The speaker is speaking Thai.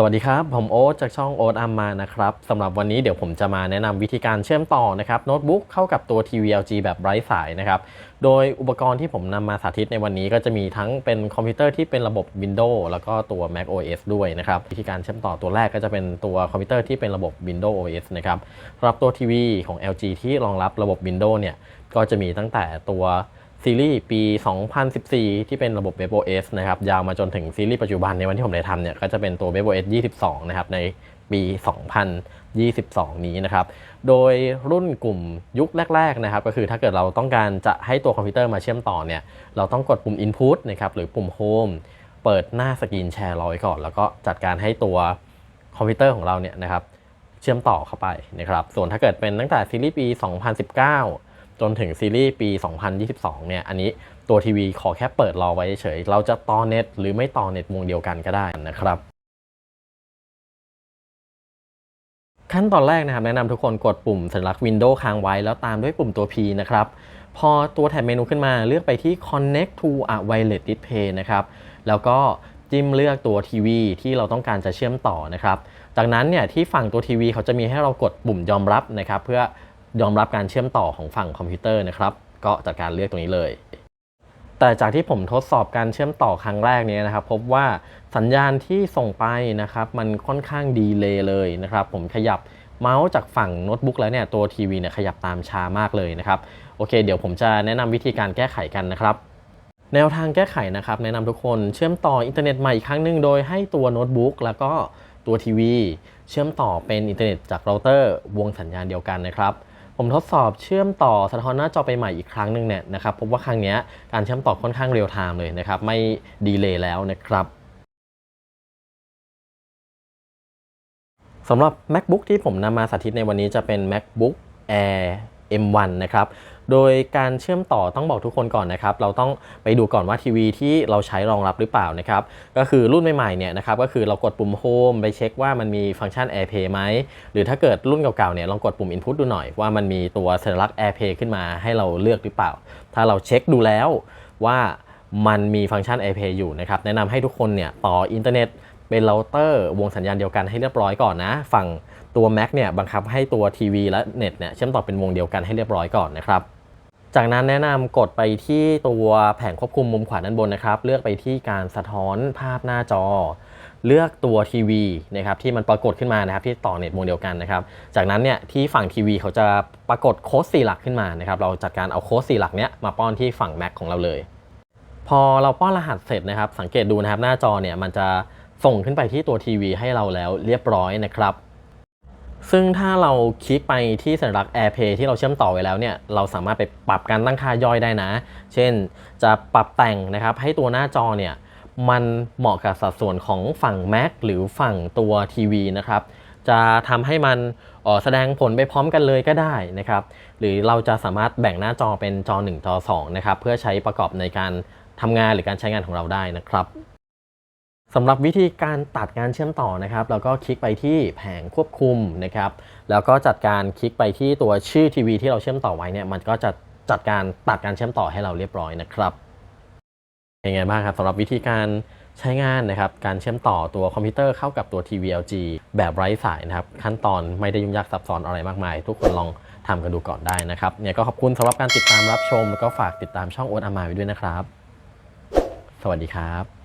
สวัสดีครับ ผมโอ๊ตจากช่องโอ๊ตอัมมานะครับสำหรับวันนี้เดี๋ยวผมจะมาแนะนำวิธีการเชื่อมต่อนะครับโน้ตบุ๊กเข้ากับตัวทีวี LG แบบไร้สายนะครับ โดยอุปกรณ์ที่ผมนำมาสาธิตในวันนี้ก็จะมีทั้งเป็นคอมพิวเตอร์ที่เป็นระบบ Windows แล้วก็ตัว Mac OS ด้วยนะครับวิธีการเชื่อมต่อตัวแรกก็จะเป็นตัวคอมพิวเตอร์ที่เป็นระบบ Windows OS นะครับสำหรับตัวทีวีของ LG ที่รองรับระบบ Windows เนี่ยก็จะมีตั้งแต่ตัว ซีรีส์ปี 2014 ที่เป็นระบบ WebOS นะครับยาวมาจนถึงซีรีส์ปัจจุบันในวันที่ผมได้ทำเนี่ยก็จะเป็นตัว WebOS 22 นะครับในปี 2022 นี้นะครับ โดยรุ่นกลุ่มยุคแรก ๆ นะครับ ก็คือถ้าเกิดเราต้องการจะให้ตัวคอมพิวเตอร์มาเชื่อมต่อเนี่ย เราต้องกดปุ่ม Input นะครับ หรือปุ่ม Home เปิดหน้าสกรีนแชร์รอไว้ก่อน แล้วก็จัดการให้ตัวคอมพิวเตอร์ของเราเนี่ยนะครับ เชื่อมต่อเข้าไปนะครับ ส่วนถ้าเกิดเป็นตั้งแต่ซีรีส์ปี 2019 จนถึงซีรีส์ปี 2022 เนี่ย อันนี้ตัวทีวีขอแค่เปิดรอไว้เฉย เราจะต่อเน็ตหรือไม่ต่อเน็ตวงเดียวกันก็ได้นะครับ ขั้นตอนแรกนะครับ แนะนำทุกคนกดปุ่มสัญลักษณ์ Windows ค้างไว้ แล้วตามด้วยปุ่มตัว P นะครับ พอตัวแถบเมนูขึ้นมาเลือกไปที่ Connect to a wireless display นะครับ แล้วก็จิ้มเลือกตัวทีวีที่เราต้องการจะเชื่อมต่อนะครับ จากนั้นเนี่ยที่ฝั่งตัวทีวีเขาจะมีให้เรากดปุ่มยอมรับนะครับ เพื่อ ยอมรับการเชื่อมต่อของฝั่งคอมพิวเตอร์นะครับ ก็จัดการเลือกตรงนี้เลย แต่จากที่ผมทดสอบการเชื่อมต่อครั้งแรกนี้นะครับ พบว่าสัญญาณที่ส่งไปนะครับ มันค่อนข้างดีเลย์เลยนะครับ ผมขยับเมาส์จากฝั่งโน้ตบุ๊กแล้วเนี่ยตัวทีวีเนี่ยขยับตามช้ามากเลยนะครับโอเค เดี๋ยวผมจะแนะนำวิธีการแก้ไขกันนะครับ แนวทางแก้ไขนะครับ แนะนำทุกคนเชื่อมต่ออินเทอร์เน็ตใหม่อีกครั้งหนึ่งโดยให้ตัวโน้ตบุ๊กแล้วก็ตัวทีวี เชื่อมต่อเป็นอินเทอร์เน็ตจากเราเตอร์วงสัญญาณเดียวกันนะครับ ผมทดสอบเชื่อมต่อสะท้อนหน้าจอไปใหม่อีกครั้งหนึ่งเนี่ยนะครับพบว่าครั้งนี้การเชื่อมต่อค่อนข้างเร็วไทม์เลยนะครับ ไม่ดีเลย์แล้วนะครับสำหรับ MacBook ที่ผมนำมาสาธิตในวันนี้จะเป็น MacBook Air M1 นะครับ โดยการเชื่อมต่อต้องบอกทุกคนก่อนนะครับ เราต้องไปดูก่อนว่าทีวีที่เราใช้รองรับหรือเปล่านะครับ ก็คือรุ่นใหม่ๆเนี่ยนะครับ ก็คือเรากดปุ่ม Home ไปเช็คว่ามันมีฟังก์ชัน AirPlay ไหม หรือถ้าเกิดรุ่นเก่าๆเนี่ยลองกดปุ่ม Input ดูหน่อยว่ามันมีตัวสัญลักษณ์ AirPlay ขึ้นมาให้เราเลือกหรือเปล่า ถ้าเราเช็คดูแล้วว่ามันมีฟังก์ชัน AirPlay อยู่นะครับ แนะนำให้ทุกคนเนี่ยต่ออินเทอร์เน็ตเป็นเราเตอร์วงสัญญาณเดียวกันให้เรียบร้อยก่อนนะ ฝั่งตัว Mac เนี่ยบังคับให้ตัวทีวีและเน็ตเนี่ยเชื่อมต่อเป็นวงเดียวกันให้เรียบร้อยก่อนนะครับ จากนั้นแนะนำกดไปที่ตัวแผงควบคุมมุมขวาด้านบนนะครับ เลือกไปที่การสะท้อนภาพหน้าจอ เลือกตัวทีวีนะครับที่มันปรากฏขึ้นมานะครับที่ต่อเน็ตวงเดียวกันนะครับ จากนั้นเนี่ยที่ฝั่งทีวีเขาจะปรากฏโค้ดสี่หลักขึ้นมานะครับเราจัดการเอาโค้ดสี่หลักเนี้ยมาป้อนที่ฝั่ง Mac ของเราเลย พอเราป้อนรหัสเสร็จนะครับ สังเกตดูนะครับหน้าจอเนี่ยมันจะส่งขึ้นไปที่ตัวทีวีให้เราแล้วเรียบร้อยนะครับ ซึ่งถ้าเราคลิกไปที่สัญลักษณ์ AirPlay ที่เราเชื่อมต่อไว้แล้วเนี่ย เราสามารถไปปรับการตั้งค่าย่อยได้นะ เช่น จะปรับแต่งนะครับให้ตัวหน้าจอเนี่ยมันเหมาะกับสัดส่วนของฝั่ง Mac หรือฝั่งตัวทีวีนะครับ จะทำให้มันออแสดงผลไปพร้อมกันเลยก็ได้นะครับ หรือเราจะสามารถแบ่งหน้าจอเป็นจอ 1 จอ 2 นะครับ เพื่อใช้ประกอบในการทำงานหรือการใช้งานของเราได้นะครับ สำหรับวิธีการตัดการเชื่อมต่อนะครับเราก็คลิกไปที่แผงควบคุมนะครับแล้วก็จัดการคลิกไปที่ตัวชื่อทีวีที่เราเชื่อมต่อไว้เนี่ยมันก็จะจัดการตัดการเชื่อมต่อให้เราเรียบร้อยนะครับเป็นไงบ้างครับสำหรับวิธีการใช้งานนะครับการเชื่อมต่อตัวคอมพิวเตอร์เข้ากับตัวทีวี LG แบบไร้สายนะครับขั้นตอนไม่ได้ยุ่งยากซับซ้อนอะไรมากมาย ทุกคนลองทำกันดูก่อนได้นะครับเนี่ยก็ขอบคุณสำหรับการติดตามรับชม แล้วก็ฝากติดตามช่องโอ๊ตอามาไว้ด้วยนะครับ สวัสดีครับ